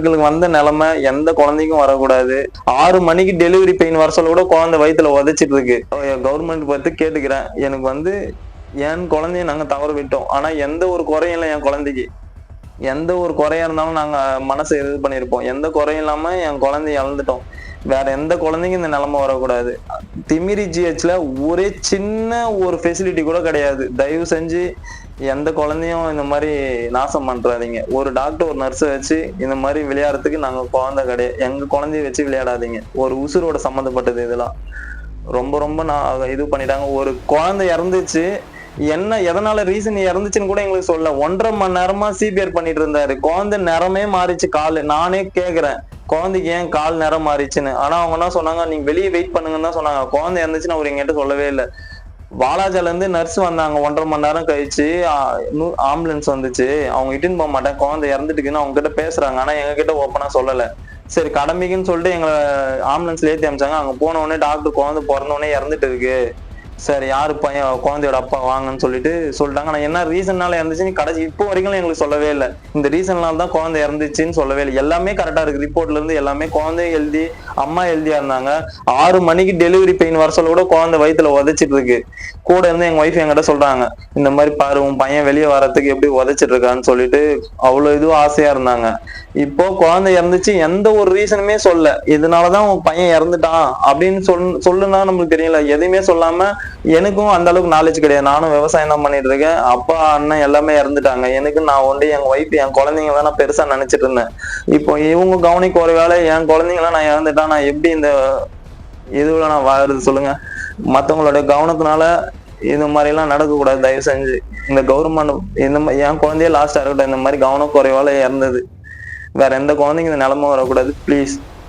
டாக்டர்களுக்கு வந்த நிலைமை எந்த குழந்தைக்கும் வரக்கூடாது. ஆறு மணிக்கு டெலிவரி பெயின் வர சொல்ல கூட குழந்தை வயிற்றுல உதச்சிட்டு இருக்கு கவர்மெண்ட் பார்த்து கேட்டுக்கிறேன். எனக்கு வந்து என் குழந்தைய நாங்க தவற விட்டோம். ஆனா எந்த ஒரு குறையும் இல்லை என் குழந்தைக்கு. எந்த ஒரு குறையா இருந்தாலும் நாங்க மனசை இது பண்ணியிருப்போம். எந்த குறையும் இல்லாம என் குழந்தைய இழந்துட்டோம். வேற எந்த குழந்தைக்கும் இந்த நிலைமை வரக்கூடாது. திமிரி ஜிஹெச்ல ஒரே சின்ன ஒரு ஃபெசிலிட்டி கூட கிடையாது. தயவு செஞ்சு எந்த குழந்தையும் இந்த மாதிரி நாசம் பண்றாதீங்க. ஒரு டாக்டர் ஒரு நர்ஸை வச்சு இந்த மாதிரி விளையாடுறதுக்கு நாங்க குழந்தை கிடையாது எங்க குழந்தைய வச்சு விளையாடாதீங்க. ஒரு உசுரோட சம்மந்தப்பட்டது இதெல்லாம். ரொம்ப ரொம்ப நான் இது பண்ணிட்டாங்க. ஒரு குழந்தை இறந்துச்சு. என்ன எதனால ரீசன் இறந்துச்சுன்னு கூட எங்களுக்கு சொல்ல ஒன்றரை மணி நேரமா சிபிஆர் பண்ணிட்டு இருந்தாரு. குழந்தை நிறமே மாறிச்சு கால். நானே கேக்குறேன். குழந்தைக்கு ஏன் கால் நிறம் மாறிச்சுன்னு. ஆனா அவங்க என்ன சொன்னாங்க நீங்க வெளியே வெயிட் பண்ணுங்கன்னு தான் சொன்னாங்க. குழந்தை இறந்துச்சுன்னு அவர் எங்கிட்ட சொல்லவே இல்லை. பாலாஜிலேருந்து நர்ஸ் வந்தாங்க. ஒன்றரை மணி நேரம் கழிச்சு ஆம்புலன்ஸ் வந்துச்சு. அவங்க இட்டுன்னு போக மாட்டேன். குழந்தை இறந்துட்டுக்குன்னு அவங்க கிட்ட பேசுறாங்க. ஆனா எங்க கிட்ட ஓப்பனா சொல்லல. சரி கடமைக்குன்னு சொல்லிட்டு எங்களை ஆம்புலன்ஸ்ல ஏற்றி அமிச்சாங்க. அங்க போன உடனே டாக்டர் குழந்தை பிறந்த உடனே இறந்துட்டு இருக்கு. சரி யாரு பையன்? குழந்தையோட அப்பா வாங்கன்னு சொல்லிட்டு சொல்லிட்டாங்க. ஆனா என்ன ரீசன்னால இறந்துச்சுன்னு கடைசி இப்போ வரைக்கும் எங்களுக்கு சொல்லவே இல்லை. இந்த ரீசன்னால தான் குழந்தை இறந்துச்சுன்னு சொல்லவே இல்லை. எல்லாமே கரெக்டா இருக்கு. ரிப்போர்ட்ல இருந்து எல்லாமே குழந்தை எழுதி அம்மா எழுதியா இருந்தாங்க. ஆறு மணிக்கு டெலிவரி பெயின் வர சொல்ல கூட குழந்தை வயிற்றுல உதச்சிட்டு இருக்கு. கூட இருந்து எங்க ஒய்ஃப் என்கிட்ட சொல்றாங்க இந்த மாதிரி பாரு உன் பையன் வெளியே வரத்துக்கு எப்படி உதச்சிட்டு இருக்கான்னு சொல்லிட்டு அவ்வளவு இதுவும் ஆசையா இருந்தாங்க. இப்போ குழந்தை இறந்துச்சு எந்த ஒரு ரீசனுமே சொல்ல. இதனாலதான் உன் பையன் இறந்துட்டான். அப்படின்னு சொல் சொல்லுன்னா நம்மளுக்கு தெரியல. எதுவுமே சொல்லாம எனக்கும் அந்த அளவுக்கு நாலேஜ் கிடையாது. நானும் விவசாயம் தான் பண்ணிட்டு இருக்கேன் அப்பா அண்ணன் எல்லாமே இறந்துட்டாங்க. எனக்கு நான் ஒண்டி எங்க ஒய்ஃப் என் குழந்தைங்க தான் நான் பெருசா நினைச்சிட்டு இருந்தேன். இப்போ இவங்க கவனிக்க ஒரு வேலை என் குழந்தைங்களாம் நான் இறந்துட்டா நான் எப்படி இந்த இதுல நான் வாழுறது சொல்லுங்க? மத்தவங்களுடைய கவனத்தினால இந்த மாதிரி எல்லாம் நடக்கக்கூடாது. தயவு செஞ்சு இந்த கவர்மெண்ட் இந்த மாதிரி என் குழந்தைய லாஸ்டா இருக்கட்டும். இந்த மாதிரி கவனம் குறைவால இறந்தது. வேற எந்த குழந்தைங்க இந்த நிலைமை வரக்கூடாது. ப்ளீஸ்